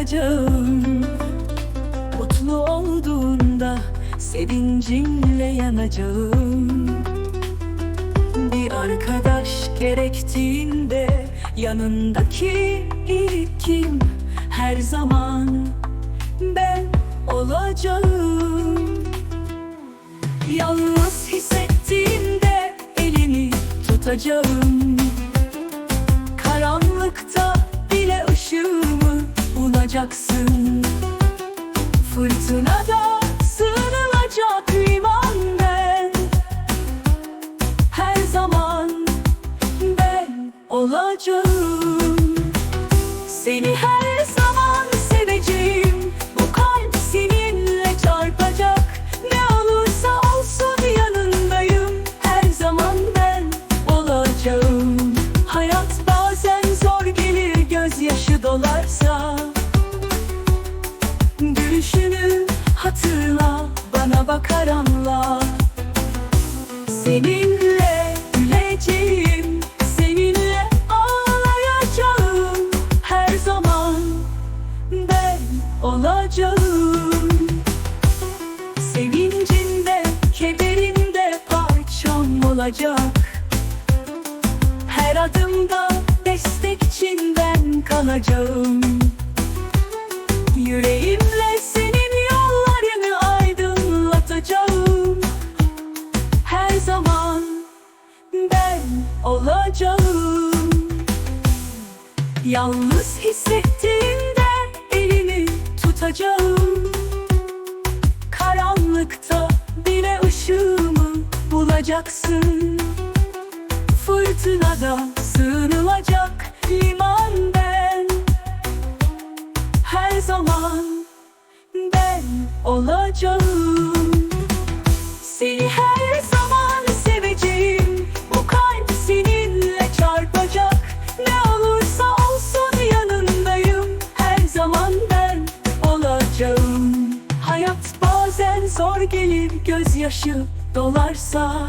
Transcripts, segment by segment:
olacağım Mutlu olduğunda sevincinle yanacağım. Bir arkadaş gerektiğinde yanındaki ilk kim Her zaman ben olacağım. Yalnız hissettiğimde elini tutacağım. Karanlıkta bulacaksın Fırtınada sığınılacak liman ben. Her zaman ben olacağım. Seni her Gülüşünü hatırla bana bakar anla Seninle güleceğim Seninle ağlayacağım. Her zaman ben olacağım. Sevincinde, kederinde parçam olacak. Her adımda destekçin ben kalacağım olacağım Yalnız hissettiğimde elini tutacağım. Karanlıkta bile ışığımı bulacaksın. Fırtınada sığınılacak liman ben. Her zaman ben olacağım. Seni zor gelir gözyaşı dolarsa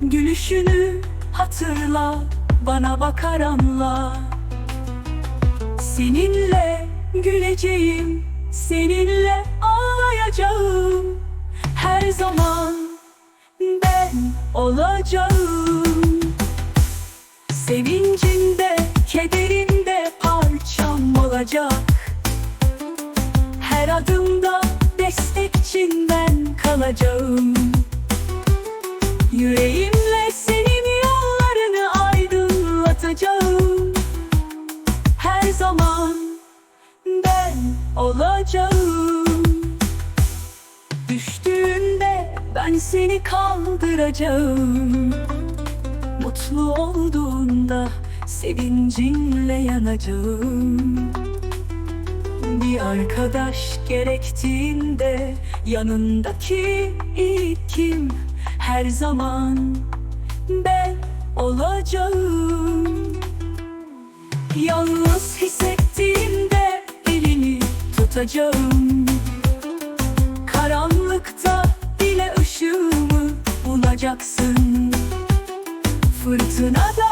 Gülüşünü hatırla bana bakar anla Seninle güleceğim Seninle ağlayacağım. Her zaman ben olacağım. Sevincinde, kederinde parçam olacak. Her adımda ben kalacağım. Yüreğimle senin yollarını aydınlatacağım. Her zaman ben olacağım. Düştüğünde ben seni kaldıracağım. Mutlu olduğunda sevincinle yanacağım Bir arkadaş gerektiğinde yanındaki ilk kim Her zaman ben olacağım. Yalnız hissettiğimde elini tutacağım. Karanlıkta bile ışığımı bulacaksın. Fırtınada